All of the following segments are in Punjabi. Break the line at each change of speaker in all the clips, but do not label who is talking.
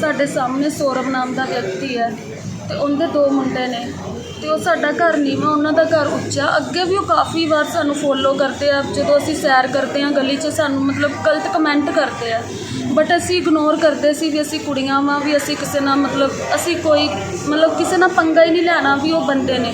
ਸਾਡੇ ਸਾਹਮਣੇ ਸੌਰਵ ਨਾਮ ਦਾ ਵਿਅਕਤੀ ਹੈ ਤੇ ਉਹਦੇ ਦੋ ਮੁੰਡੇ ਨੇ। ਤੇ ਉਹ ਸਾਡਾ ਘਰ ਨੀਵਾਂ ਉਹਨਾਂ ਦਾ ਘਰ ਉੱਚਾ। ਅੱਗੇ ਵੀ ਉਹ ਕਾਫੀ ਵਾਰ ਸਾਨੂੰ ਫੋਲੋ ਕਰਦੇ ਆ, ਜਦੋਂ ਅਸੀਂ ਸੈਰ ਕਰਦੇ ਆ ਗਲੀ 'ਚ ਸਾਨੂੰ ਮਤਲਬ ਗਲਤ ਕਮੈਂਟ ਕਰਦੇ ਆ। ਬਟ ਅਸੀਂ ਇਗਨੋਰ ਕਰਦੇ ਸੀ ਵੀ ਅਸੀਂ ਕੁੜੀਆਂ ਵਾਂ, ਵੀ ਅਸੀਂ ਕਿਸੇ ਨਾਲ ਮਤਲਬ ਅਸੀਂ ਕੋਈ ਮਤਲਬ ਕਿਸੇ ਨਾਲ ਪੰਗਾ ਹੀ ਨਹੀਂ ਲੈਣਾ ਵੀ ਉਹ ਬੰਦੇ ਨੇ।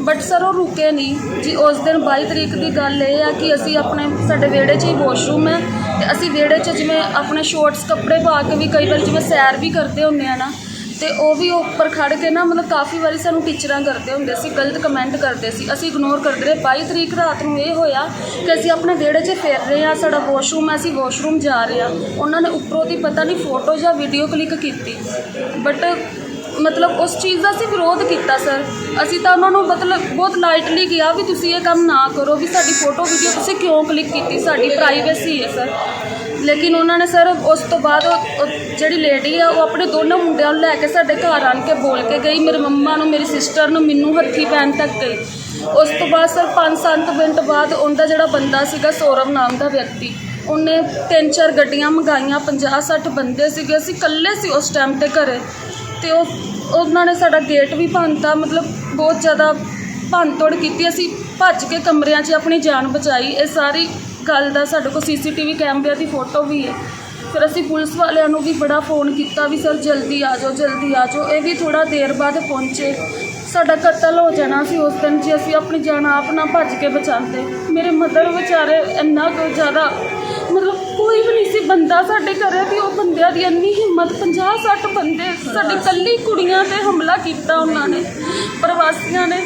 ਬਟ ਸਰ ਉਹ ਰੁਕੇ ਨਹੀਂ। ਜੀ, ਉਸ ਦਿਨ 22 ਤਰੀਕ ਦੀ ਗੱਲ ਇਹ ਆ ਕਿ ਅਸੀਂ ਆਪਣੇ, ਸਾਡੇ ਵਿਹੜੇ 'ਚ ਹੀ ਵਾਸ਼ਰੂਮ ਹੈ ਤੇ ਅਸੀਂ ਵਿਹੜੇ 'ਚ ਜਿਵੇਂ ਆਪਣੇ ਸ਼ੋਰਟਸ ਕੱਪੜੇ ਪਾ ਕੇ ਵੀ ਕਈ ਵਾਰ ਜਿਵੇਂ ਸੈਰ ਵੀ ਕਰਦੇ ਹੁੰਦੇ ਆ ਨਾ ਤੇ ਉਹ ਵੀ ਉੱਪਰ ਖੜ ਕੇ ਨਾ ਮਤਲਬ ਕਾਫੀ ਵਾਰੀ ਸਾਨੂੰ ਟੀਚਰਾਂ ਕਰਦੇ ਹੁੰਦੇ ਸੀ, ਗਲਤ ਕਮੈਂਟ ਕਰਦੇ ਸੀ। ਅਸੀਂ ਇਗਨੋਰ ਕਰਦੇ ਰਹੇ। 22 ਤਰੀਕ ਰਾਤ ਨੂੰ ਇਹ ਹੋਇਆ ਕਿ ਅਸੀਂ ਆਪਣੇ ਵਿਹੜੇ 'ਚ ਫਿਰ ਰਹੇ ਆ ਸਾਡਾ ਵਾਸ਼ਰੂਮ ਹੈ, ਅਸੀਂ ਵਾਸ਼ਰੂਮ ਜਾ ਰਹੇ ਆ ਉਹਨਾਂ ਨੇ ਉੱਪਰੋਂ ਦੀ ਪਤਾ ਨਹੀਂ ਫੋਟੋ ਜਾਂ ਵੀਡੀਓ ਕਲਿੱਕ ਕੀਤੀ। ਬਟ ਮਤਲਬ ਉਸ ਚੀਜ਼ ਦਾ ਅਸੀਂ ਵਿਰੋਧ ਕੀਤਾ ਸਰ ਅਸੀਂ ਤਾਂ ਉਹਨਾਂ ਨੂੰ ਮਤਲਬ ਬਹੁਤ ਲਾਈਟਲੀ ਕਿਹਾ ਵੀ ਤੁਸੀਂ ਇਹ ਕੰਮ ਨਾ ਕਰੋ ਵੀ ਸਾਡੀ ਫੋਟੋ ਵੀਡੀਓ ਤੁਸੀਂ ਕਿਉਂ ਕਲਿੱਕ ਕੀਤੀ? ਸਾਡੀ ਪ੍ਰਾਈਵੇਸੀ ਹੈ ਸਰ ਲੇਕਿਨ ਉਹਨਾਂ ਨੇ ਸਰ ਉਸ ਤੋਂ ਬਾਅਦ ਉਹ- ਉਹ ਜਿਹੜੀ ਲੇਡੀ ਆ, ਉਹ ਆਪਣੇ ਦੋਨੋਂ ਮੁੰਡਿਆਂ ਨੂੰ ਲੈ ਕੇ ਸਾਡੇ ਘਰ ਆਣ ਕੇ ਬੋਲ ਕੇ ਗਈ। ਮੇਰੇ ਮੰਮਾ ਨੂੰ, ਮੇਰੀ ਸਿਸਟਰ ਨੂੰ, ਮੈਨੂੰ ਹੱਥੀ ਪੈਣ ਤੱਕ ਗਈ। ਉਸ ਤੋਂ ਬਾਅਦ ਸਰ 5-7 ਮਿੰਟ ਬਾਅਦ ਉਹਦਾ ਜਿਹੜਾ ਬੰਦਾ ਸੀਗਾ ਸੌਰਵ ਨਾਮ ਦਾ ਵਿਅਕਤੀ, ਉਹਨੇ ਤਿੰਨ ਚਾਰ ਗੱਡੀਆਂ ਮੰਗਾਈਆਂ 50-60 ਬੰਦੇ ਸੀਗੇ। ਅਸੀਂ ਇਕੱਲੇ ਸੀ ਉਸ ਟਾਈਮ ਤੇ ਘਰੇ। ਤੇ ਉਹ ਉਹਨਾਂ ਨੇ ਸਾਡਾ ਗੇਟ ਵੀ ਭੰਨਤਾ, ਮਤਲਬ ਬਹੁਤ ਜ਼ਿਆਦਾ ਭੰਨਤੋੜ ਕੀਤੀ। ਅਸੀਂ ਭੱਜ ਕੇ ਕਮਰਿਆਂ 'ਚ ਆਪਣੀ ਜਾਨ ਬਚਾਈ। ਇਹ ਸਾਰੀ ਗੱਲ ਦਾ ਸਾਡੇ ਕੋਲ ਸੀਸੀਟੀਵੀ ਕੈਮਰਿਆਂ ਦੀ ਫੋਟੋ ਵੀ ਹੈ। ਫਿਰ ਅਸੀਂ ਪੁਲਿਸ ਵਾਲਿਆਂ ਨੂੰ ਵੀ ਬੜਾ ਫੋਨ ਕੀਤਾ ਵੀ ਸਰ ਜਲਦੀ ਆ ਜਾਓ ਜਲਦੀ ਆ ਜਾਓ। ਇਹ ਵੀ ਥੋੜਾ ਦੇਰ ਬਾਅਦ ਪਹੁੰਚੇ। ਸਾਡਾ ਕਤਲ ਹੋ ਜਾਣਾ ਸੀ ਉਸ ਦਿਨ ਜੇ ਅਸੀਂ ਆਪਣੀ ਜਾਨ ਆਪ ਨਾ ਭੱਜ ਕੇ ਬਚਾਉਂਦੇ। ਮੇਰੇ ਮਦਰ ਵਿਚਾਰੇ ਇੰਨਾ ਕੁ ਜ਼ਿਆਦਾ ਮਤਲਬ ਕੋਈ ਵੀ ਨਹੀਂ ਸੀ ਬੰਦਾ ਸਾਡੇ ਘਰੇ ਵੀ ਉਹ ਬੰਦਿਆਂ ਦੀ ਇੰਨੀ ਹਿੰਮਤ 50 60 ਬੰਦੇ ਸਾਡੀ ਕੱਲੀ ਕੁੜੀਆਂ ਤੇ ਹਮਲਾ ਕੀਤਾ ਉਹਨਾਂ ਨੇ। ਪ੍ਰਵਾਸੀਆਂ ਨੇ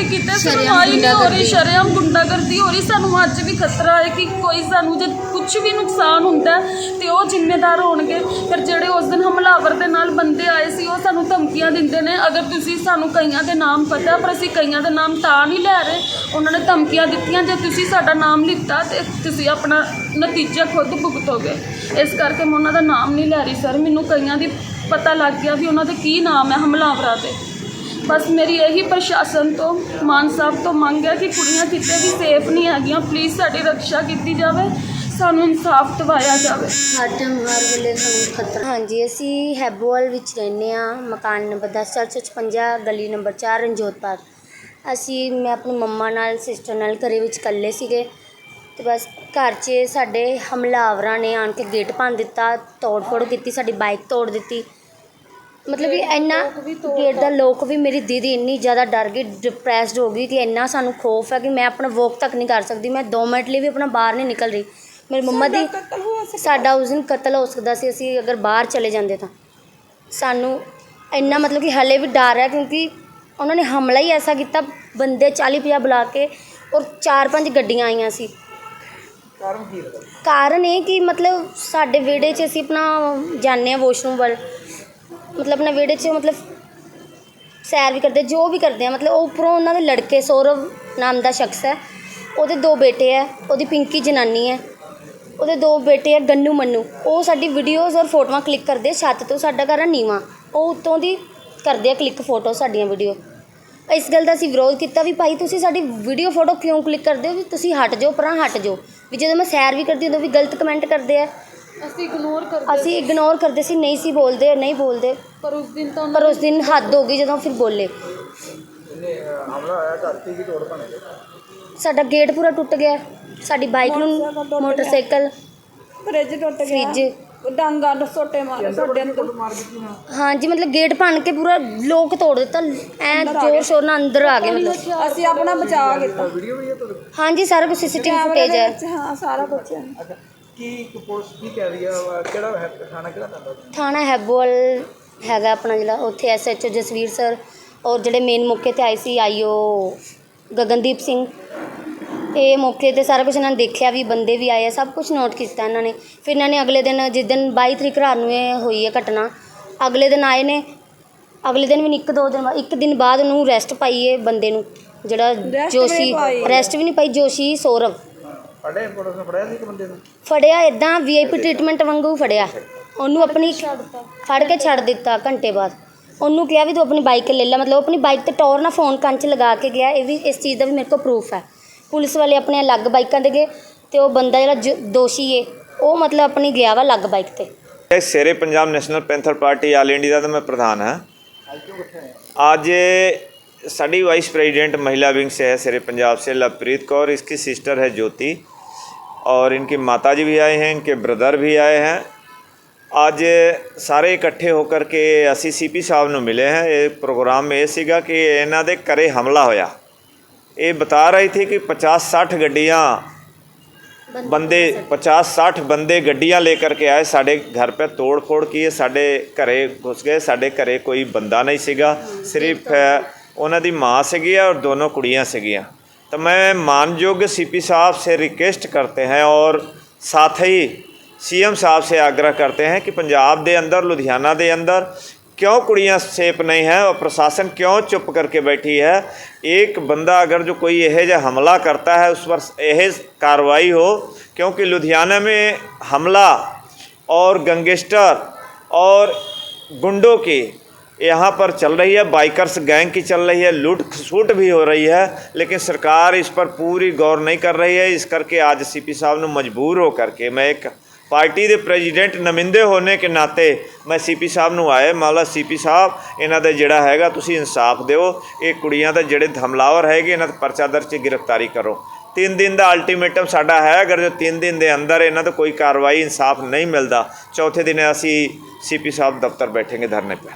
ਸਾਡੀ ਕਿਤੇ ਸੁਣਵਾਈ ਨਹੀਂ ਹੋ ਰਹੀ ਸ਼ਰੇਆਮ ਗੁੰਡਾਗਰਦੀ ਹੋ ਰਹੀ ਸਾਨੂੰ ਅੱਜ ਵੀ ਖਤਰਾ ਹੈ ਕਿ ਕੋਈ ਸਾਨੂੰ ਜੇ ਕੁਝ ਵੀ ਨੁਕਸਾਨ ਹੁੰਦਾ ਹੈ, ਤੇ ਉਹ ਜ਼ਿੰਮੇਦਾਰ ਹੋਣਗੇ। ਫਿਰ ਜਿਹੜੇ ਉਸ ਦਿਨ ਹਮਲਾਵਰ ਦੇ ਨਾਲ ਬੰਦੇ ਆਏ ਸੀ ਉਹ ਸਾਨੂੰ ਧਮਕੀਆਂ ਦਿੰਦੇ ਨੇ। ਅਗਰ ਤੁਸੀਂ ਸਾਨੂੰ ਕਈਆਂ ਦੇ ਨਾਮ ਪਤਾ ਪਰ ਅਸੀਂ ਕਈਆਂ ਦੇ ਨਾਮ ਤਾਂ ਨਹੀਂ ਲੈ ਰਹੇ। ਉਹਨਾਂ ਨੇ ਧਮਕੀਆਂ ਦਿੱਤੀਆਂ ਜੇ ਤੁਸੀਂ ਸਾਡਾ ਨਾਮ ਲਿੱਤਾ ਤੇ ਤੁਸੀਂ ਆਪਣਾ ਨਤੀਜਾ ਖੁਦ ਭੁਗਤੋਗੇ। ਇਸ ਕਰਕੇ ਮੈਂ ਉਹਨਾਂ ਦਾ ਨਾਮ ਨਹੀਂ ਲੈ ਰਹੀ ਸਰ। ਮੈਨੂੰ ਕਈਆਂ ਦੀ ਪਤਾ ਲੱਗ ਗਿਆ ਵੀ ਉਹਨਾਂ ਦੇ ਕੀ ਨਾਮ ਹੈ ਹਮਲਾਵਰਾਂ ਦੇ। ਬਸ ਮੇਰੀ ਇਹੀ ਪ੍ਰਸ਼ਾਸਨ ਤੋਂ, ਮਾਨ ਸਾਹਿਬ ਤੋਂ ਮੰਗ ਹੈ ਕਿ ਕੁੜੀਆਂ ਕਿਤੇ ਵੀ ਸੇਫ ਨਹੀਂ ਹੈਗੀਆਂ। ਪਲੀਜ਼ ਸਾਡੀ ਰੱਖਿਆ ਕੀਤੀ ਜਾਵੇ, ਸਾਨੂੰ ਇਨਸਾਫ ਦਿਵਾਇਆ ਜਾਵੇ।
ਹਰ ਹਰ ਵੇਲੇ ਸਾਨੂੰ ਖਤਰਾ ਹਾਂਜੀ, ਅਸੀਂ ਹੈਬੋਵਾਲ ਵਿੱਚ ਰਹਿੰਦੇ ਆ ਮਕਾਨ ਨੰਬਰ 1055 ਗਲੀ ਨੰਬਰ 4 ਰਣਜੋਤ ਪਾਰਕ। ਅਸੀਂ, ਮੈਂ ਆਪਣੀ ਮੰਮਾ ਨਾਲ ਸਿਸਟਰ ਨਾਲ ਘਰੇ ਵਿੱਚ ਇਕੱਲੇ ਸੀਗੇ। ਤੇ ਬਸ ਘਰ 'ਚ ਸਾਡੇ ਹਮਲਾਵਰਾਂ ਨੇ ਆਣ ਕੇ ਗੇਟ ਭੰਨ ਦਿੱਤਾ ਤੋੜ ਫੋੜ ਕੀਤੀ, ਸਾਡੀ ਬਾਈਕ ਤੋੜ ਦਿੱਤੀ। ਮਤਲਬ ਕਿ ਇੰਨਾ ਗੇਟ ਦਾ ਲੋਕ ਵੀ ਮੇਰੀ ਦੀਦੀ ਇੰਨੀ ਜ਼ਿਆਦਾ ਡਰ ਗਈ ਡਿਪਰੈਸਡ ਹੋ ਗਈ ਕਿ ਇੰਨਾ ਸਾਨੂੰ ਖੋਫ ਹੈ ਕਿ ਮੈਂ ਆਪਣਾ ਵੋਕ ਤੱਕ ਨਹੀਂ ਕਰ ਸਕਦੀ ਮੈਂ 2 ਮਿੰਟ ਲਈ ਵੀ ਆਪਣਾ ਬਾਹਰ ਨਹੀਂ ਨਿਕਲ ਰਹੀ। ਮੇਰੀ ਮੰਮਾ ਦੀ ਸਾਡਾ ਉਸ ਦਿਨ ਕਤਲ ਹੋ ਸਕਦਾ ਸੀ ਅਸੀਂ ਅਗਰ ਬਾਹਰ ਚਲੇ ਜਾਂਦੇ ਤਾਂ। ਸਾਨੂੰ ਇੰਨਾ ਮਤਲਬ ਕਿ ਹਲੇ ਵੀ ਡਰ ਹੈ ਕਿਉਂਕਿ ਉਹਨਾਂ ਨੇ ਹਮਲਾ ਹੀ ਐਸਾ ਕੀਤਾ ਬੰਦੇ 40 50 ਬੁਲਾ ਕੇ ਔਰ ਚਾਰ ਪੰਜ ਗੱਡੀਆਂ ਆਈਆਂ ਸੀ।
ਕਾਰਨ ਕੀ ਹੈ?
ਕਾਰਨ ਇਹ ਕਿ ਮਤਲਬ ਸਾਡੇ ਵਿਹੜੇ 'ਚ ਅਸੀਂ ਆਪਣਾ ਜਾਂਦੇ ਆ ਵਾਸ਼ਰੂਮ ਵੱਲ। ਮਤਲਬ ਆਪਣੇ ਵਿਹੜੇ 'ਚ ਮਤਲਬ ਸੈਰ ਵੀ ਕਰਦੇ, ਜੋ ਵੀ ਕਰਦੇ ਆ, ਮਤਲਬ ਉਹ ਉੱਪਰੋਂ ਉਹਨਾਂ ਦੇ ਲੜਕੇ ਸੌਰਵ ਨਾਮ ਦਾ ਸ਼ਖਸ ਹੈ, ਉਹਦੇ ਦੋ ਬੇਟੇ ਹੈ, ਉਹਦੀ ਪਿੰਕੀ ਜਨਾਨੀ ਹੈ, ਉਹਦੇ ਦੋ ਬੇਟੇ ਹੈ, ਗੰਨੂ ਮੰਨੂ, ਉਹ ਸਾਡੀ ਵੀਡੀਓਜ਼ ਔਰ ਫੋਟੋਆਂ ਕਲਿੱਕ ਕਰਦੇ, ਛੱਤ ਤੋਂ ਸਾਡਾ ਘਰ ਆ ਨੀਵਾਂ, ਉਹ ਉੱਤੋਂ ਦੀ ਕਰਦੇ ਆ ਕਲਿੱਕ ਫੋਟੋ ਸਾਡੀਆਂ ਵੀਡੀਓ ਇਸ ਗੱਲ ਦਾ ਅਸੀਂ ਵਿਰੋਧ ਕੀਤਾ ਵੀ ਭਾਈ ਤੁਸੀਂ ਸਾਡੀ ਵੀਡੀਓ ਫੋਟੋ ਕਿਉਂ ਕਲਿੱਕ ਕਰਦੇ ਹੋ ਵੀ ਤੁਸੀਂ ਹਟ ਜਾਓ ਪਰਾਂ ਹਟ ਜਾਓ, ਵੀ ਜਦੋਂ ਮੈਂ ਸੈਰ ਵੀ ਕਰਦੀ ਉਦੋਂ ਵੀ ਗਲਤ ਕਮੈਂਟ ਕਰਦੇ ਆ।
ਅਸੀਂ ਇਗਨੋਰ ਕਰਦੇ
ਅਸੀਂ ਇਗਨੋਰ ਕਰਦੇ ਸੀ ਨਹੀਂ ਸੀ ਬੋਲਦੇ ਨਹੀਂ ਬੋਲਦੇ।
ਪਰ ਉਸ ਦਿਨ ਤਾਂ
ਪਰ ਉਸ ਦਿਨ ਹੱਦ ਹੋ ਗਈ ਜਦੋਂ ਫਿਰ ਬੋਲੇ।
ਇਹਨੇ ਅਹ, ਹਮਲਾ ਹੋਇਆ ਧਰਤੀ ਦੀ ਤੋੜ ਭੰਨੇ
ਸਾਡਾ ਗੇਟ ਪੂਰਾ ਟੁੱਟ ਗਿਆ। ਸਾਡੀ ਬਾਈਕ ਨੂੰ ਮੋਟਰਸਾਈਕਲ
ਫ੍ਰਿਜ ਟੁੱਟ ਗਿਆ।
ਫ੍ਰਿਜ
ਡਾਂਗਾ ਸੋਟੇ ਮਾਰੇ ਸਾਡੇ
ਅੰਦਰ। ਟੁੱਟ ਮਾਰ ਦਿੱਤੀ ਨਾ।
ਹਾਂਜੀ ਮਤਲਬ ਗੇਟ ਭੰਨ ਕੇ ਪੂਰਾ ਲੋਕ ਤੋੜ ਦਿੱਤਾ। ਐ ਜ਼ੋਰ ਸ਼ੋਰ ਨਾਲ ਅੰਦਰ ਆ ਗਏ ਮਤਲਬ।
ਅਸੀਂ ਆਪਣਾ ਬਚਾਅ ਕੀਤਾ।
ਵੀਡੀਓ ਵੀ ਹੈ ਤੁਹਾਡੇ? ਕੋਲ?
ਹਾਂਜੀ ਸਾਰਾ ਕੁਝ ਸੀਸੀਟੀਵੀ ਫੁਟੇਜ ਹੈ।
ਵਿੱਚ ਹਾਂ ਸਾਰਾ ਕੁਝ ਹੈ।
ਕੀ ਇੱਕ ਪੁਲਿਸ ਕੀ ਕਹਿ ਰਹੀ ਆ ਵਾ, ਕਿਹੜਾ ਹੈ ਥਾਣਾ ਕਿਹੜਾ ਪੈਂਦਾ?
ਥਾਣਾ ਹੈਬੋਲ ਹੈਗਾ ਆਪਣਾ ਜਿਹੜਾ ਉੱਥੇ ਐਸਐਚਓ ਜਸਵੀਰ ਸਰ ਔਰ ਜਿਹੜੇ ਮੇਨ ਮੌਕੇ ਤੇ ਆਏ ਸੀ ਆਈਓ ਗਗਨਦੀਪ ਸਿੰਘ। ਇਹ ਮੌਕੇ ਤੇ ਸਾਰਾ ਕੁਝ ਇਹਨਾਂ ਨੇ ਦੇਖਿਆ ਵੀ ਬੰਦੇ ਵੀ ਆਏ ਆ ਸਭ ਕੁਝ ਨੋਟ ਕੀਤਾ ਇਹਨਾਂ ਨੇ। ਫਿਰ ਇਹਨਾਂ ਨੇ ਅਗਲੇ ਦਿਨ ਜਿਸ ਦਿਨ 22 ਤਰੀਕ ਰਾਤ ਨੂੰ ਇਹ ਹੋਈ ਹੈ ਘਟਨਾ ਅਗਲੇ ਦਿਨ ਆਏ ਨੇ। ਅਗਲੇ ਦਿਨ ਵੀ ਨਹੀਂ ਇੱਕ ਦੋ ਦਿਨ ਬਾਅਦ ਇੱਕ ਦਿਨ ਬਾਅਦ ਉਹਨੂੰ ਰੈਸਟ ਪਾਈ ਹੈ ਬੰਦੇ ਨੂੰ ਜਿਹੜਾ ਜੋਸ਼ੀ। ਰੈਸਟ ਵੀ ਨਹੀਂ ਪਾਈ ਜੋਸ਼ੀ ਸੌਰਵ।
ਫੜੇ ਪੁਲਿਸ ਨੇ? ਫੜਿਆ ਸੀ ਇੱਕ ਬੰਦੇ ਨੂੰ?
ਫੜਿਆ ਇਦਾਂ ਵੀਆਈਪੀ ਟ੍ਰੀਟਮੈਂਟ ਵਾਂਗੂ ਫੜਿਆ। ਉਹਨੂੰ ਆਪਣੀ ਫੜ ਕੇ ਛੱਡ ਦਿੱਤਾ। ਘੰਟੇ ਬਾਅਦ। ਉਹਨੂੰ ਕਿਹਾ ਵੀ ਤੂੰ ਆਪਣੀ ਬਾਈਕ ਲੈ ਲੈ। ਮਤਲਬ ਉਹ ਆਪਣੀ ਬਾਈਕ ਤੇ ਟੌਰ ਨਾਲ ਫੋਨ ਕੰਨ 'ਚ ਲਗਾ ਕੇ ਗਿਆ। ਇਹ ਵੀ ਇਸ ਚੀਜ਼ ਦਾ ਵੀ ਮੇਰੇ ਕੋਲ ਪ੍ਰੂਫ ਹੈ। ਪੁਲਿਸ ਵਾਲੇ ਆਪਣੇ ਅਲੱਗ ਬਾਈਕਾਂ ਤੇ ਗਏ ਤੇ ਉਹ ਬੰਦਾ ਜਿਹੜਾ ਜੋ- ਦੋਸ਼ੀ ਏ ਉਹ ਮਤਲਬ ਆਪਣੀ ਗਿਆ ਵਾ ਅਲੱਗ ਬਾਈਕ ਤੇ।
ਇਹ Shere Punjab national panther party all India ਦਾ ਮੈਂ ਪ੍ਰਧਾਨ ਹਾਂ। आज साड़ी वाइस प्रेसिडेंट महिला विंग से है शेरे पंजाब से लवप्रीत कौर इसकी सिस्टर है ज्योति और इनकी माता जी भी आए हैं इनके ब्रदर भी आए हैं ਅੱਜ ਸਾਰੇ ਇਕੱਠੇ ਹੋ ਕਰਕੇ ਅਸੀਂ ਸੀਪੀ ਸਾਹਿਬ ਨੂੰ ਮਿਲੇ ਹਾਂ ਇਹ ਪ੍ਰੋਗਰਾਮ ਇਹ ਸੀਗਾ ਕਿ ਇਹਨਾਂ ਦੇ ਘਰੇ ਹਮਲਾ ਹੋਇਆ ਇਹ ਬਤਾ ਰਹੀ ਥੀ ਕਿ 50 60 ਗੱਡੀਆਂ ਬੰਦੇ 50 60 ਬੰਦੇ ਗੱਡੀਆਂ ਲੈ ਕਰਕੇ ਆਏ ਸਾਡੇ ਘਰ पे ਤੋੜ ਫੋੜ ਕੀ ਸਾਡੇ ਘਰੇ ਘੁਸ ਗਏ ਸਾਡੇ ਘਰੇ ਕੋਈ ਬੰਦਾ ਨਹੀਂ ਸੀਗਾ ਸਿਰਫ ਅ, ਉਹਨਾਂ ਦੀ ਮਾਂ ਸੀਗੀ ਔਰ ਦੋਨੋਂ ਕੁੜੀਆਂ ਸੀਗੀਆਂ तो मैं मानयोग सीपी साहब से रिक्वेस्ट करते हैं और साथ ही ਸੀਐਮ ਸਾਹਿਬ ਸੇ ਆਗਰਾ ਕਰਤੇ हैं ਕਿ ਪੰਜਾਬ ਦੇ ਅੰਦਰ ਲੁਧਿਆਣਾ ਦੇ ਅੰਦਰ क्यों कुड़ियाँ सेफ नहीं है और प्रशासन क्यों चुप करके बैठी है एक बंदा अगर जो कोई यह जो हमला करता है उस पर यह कार्रवाई हो क्योंकि लुधियाना में हमला और गैंगस्टर और गुंडों की यहाँ पर चल रही है बाइकर्स गैंग की चल रही है, लूट सूट भी हो रही है, लेकिन सरकार इस पर पूरी गौर नहीं कर रही है। इस करके आज सीपी साहब ने मजबूर ਹੋ ਕਰਕੇ ਮੈਂ ਇੱਕ ਪਾਰਟੀ ਦੇ ਪ੍ਰੈਜ਼ੀਡੈਂਟ ਨਮਿੰਦੇ ਹੋਣੇ ਕੇ ਨਾਤੇ ਮੈਂ ਸੀਪੀ ਸਾਹਿਬ ਨੂੰ ਆਇਆ ਮੌਲਾ ਸੀਪੀ ਸਾਹਿਬ ਇਹਨਾਂ ਦਾ ਜਿਹੜਾ ਹੈਗਾ ਤੁਸੀਂ ਇਨਸਾਫ ਦਿਓ ਇਹ ਕੁੜੀਆਂ ਦਾ ਜਿਹੜੇ ਧਮਲਾਵਰ ਹੈਗੇ ਇਹਨਾਂ ਤੇ ਪਰਚਾ ਦਰਜ ਤੇ ਗ੍ਰਿਫਤਾਰੀ ਕਰੋ 3 ਦਿਨ ਦਾ ਅਲਟੀਮੇਟਮ ਸਾਡਾ ਹੈ ਅਗਰ ਜੋ 3 ਦਿਨ ਦੇ ਅੰਦਰ ਇਹਨਾਂ ਤੋਂ ਕੋਈ ਕਾਰਵਾਈ ਇਨਸਾਫ ਨਹੀਂ ਮਿਲਦਾ ਚੌਥੇ ਦਿਨ ਅਸੀਂ ਸੀਪੀ ਸਾਹਿਬ ਦਫ਼ਤਰ ਬੈਠेंगे ਧਰਨੇ 'ਤੇ